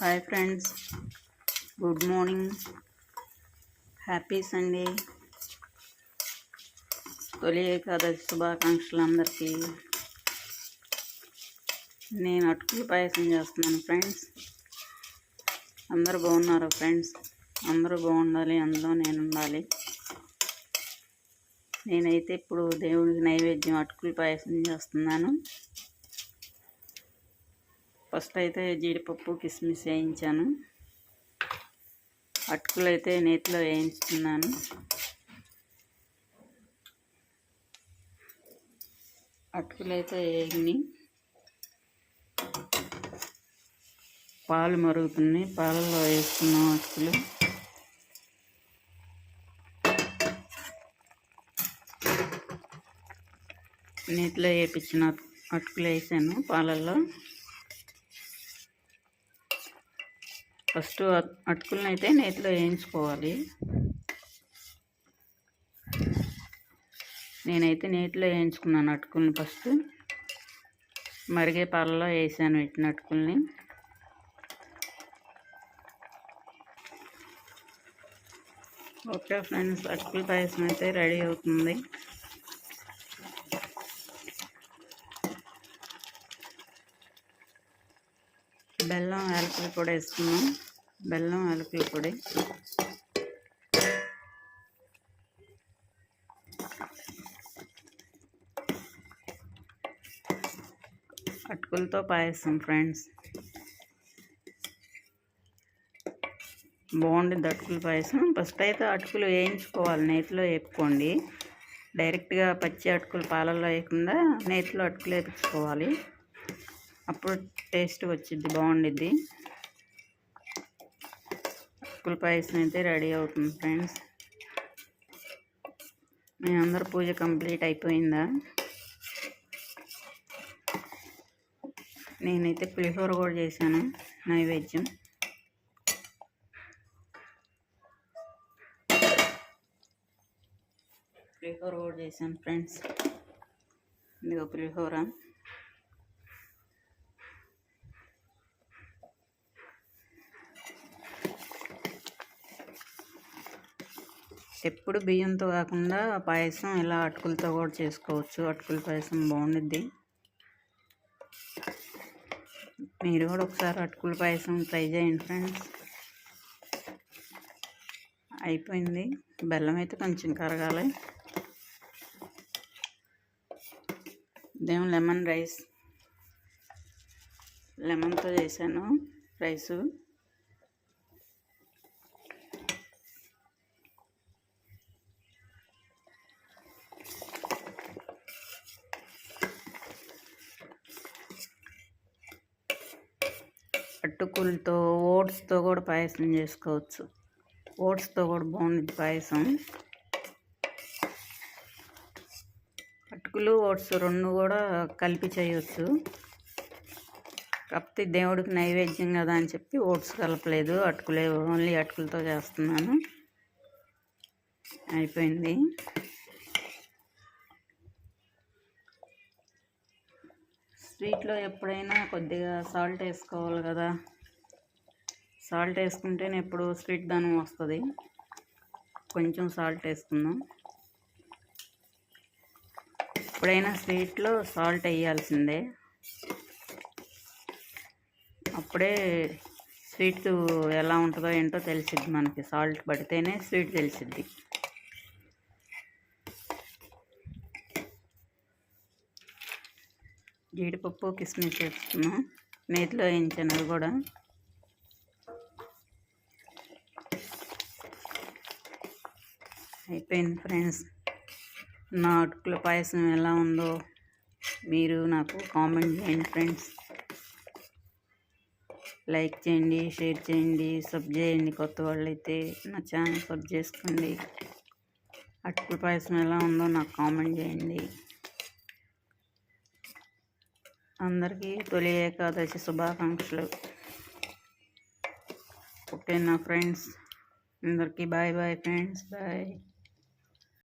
Hi friends good morning happy Sunday తొలి ఏకాదశి శుభాకాంక్షలు అందరికీ. నేను అటుకులు పాయసం చేస్తున్నాను ఫ్రెండ్స్ అందరూ బాగున్నారు ఫ్రెండ్స్ అందరూ బాగుండాలి అందులో నేను ఉండాలి. నేనైతే ఇప్పుడు దేవుడికి నైవేద్యం అటుకులు పాయసం చేస్తున్నాను. ఫస్ట్ అయితే జీడిపప్పు కిస్మిస్ వేయించాను. అటుకులు అయితే నేతిలో వేయించుకున్నాను. అటుకులు అయితే వేగినాయి పాలు మరుగుతున్నాయి. పాలలో వేసుకున్నాం అటుకులు. నీటిలో వేయించిన అటుకులు వేసాను పాలల్లో. ఫస్ట్ అటుకులను అయితే నేతిలో వేయించుకోవాలి. నేనైతే నేతిలో వేయించుకున్నాను అటుకుల్ని ఫస్ట్. మరిగే పాలలో వేసాను పెట్టిన అటుకుల్ని. ఓకే ఫ్రెండ్స్ అటుకుల పాయసం అయితే రెడీ అవుతుంది. బెల్లం యాలకుల కూడా వేసుకున్నాం. బెల్లం యాలకుల పొడి. అటుకులతో పాయసం ఫ్రెండ్స్. బాగుంటుంది అటుకుల పాయసం. ఫస్ట్ అయితే అటుకులు వేయించుకోవాలి నేతిలో వేపుకోండి. డైరెక్ట్గా పచ్చి అటుకులు పాలల్లో వేయకుండా నేతిలో అటుకులు వేపించుకోవాలి. అప్పుడు టేస్ట్ వచ్చింది బాగుండిద్ది. అటుకుల పాయసం అయితే రెడీ అవుతుంది ఫ్రెండ్స్. మీ అందరు పూజ కంప్లీట్ అయిపోయిందా? నేనైతే పులిహోర కూడా చేశాను నైవేద్యం. పులిహోర కూడా చేశాను ఫ్రెండ్స్. ఇదిగో పులిహోర. ఎప్పుడు బియ్యంతో కాకుండా పాయసం ఇలా అటుకులతో కూడా చేసుకోవచ్చు. అటుకుల పాయసం బాగుండిద్ది. మీరు కూడా ఒకసారి అటుకుల పాయసం ట్రై చేయండి ఫ్రెండ్స్. అయిపోయింది. బెల్లం అయితే కొంచెం కరగాలి. ఇదేమో లెమన్ రైస్. లెమన్తో చేశాను రైసు. అటుకులతో ఓట్స్తో కూడా పాయసం చేసుకోవచ్చు. ఓట్స్తో కూడా బాగుంది పాయసం. అటుకులు ఓట్స్ రెండు కూడా కలిపి చేయవచ్చు కాకపోతే దేవుడికి నైవేద్యం కదా అని చెప్పి ఓట్స్ కలపలేదు. అటుకులే ఓన్లీ అటుకులతో చేస్తున్నాను. అయిపోయింది. స్వీట్లో ఎప్పుడైనా కొద్దిగా సాల్ట్ వేసుకోవాలి కదా. సాల్ట్ వేసుకుంటేనే ఎప్పుడు స్వీట్ దానం వస్తుంది. కొంచెం సాల్ట్ వేసుకుందాం. ఎప్పుడైనా స్వీట్లో సాల్ట్ వేయాల్సిందే. అప్పుడే స్వీట్ ఎలా ఉంటుందో ఏంటో తెలిసిద్ది మనకి. సాల్ట్ పడితేనే స్వీట్ తెలిసిద్ది. జీడిపప్పు కిస్మిస్ వేసుకున్నాం. నేతిలో వేయించాను అవి కూడా. అయిపోయింది ఫ్రెండ్స్. నా అటుకుల పాయసం ఎలా ఉందో మీరు నాకు కామెంట్ చేయండి ఫ్రెండ్స్. లైక్ చేయండి షేర్ చేయండి సబ్ చేయండి. కొత్త వాళ్ళైతే నా ఛానల్ సబ్ చేసుకోండి. అటుకుల పాయసం ఎలా ఉందో నాకు కామెంట్ చేయండి. అందరికీ తొలి ఏకాదశి శుభాకాంక్షలు ఓకే నా ఫ్రెండ్స్ అందరికీ బాయ్ బాయ్ ఫ్రెండ్స్ బాయ్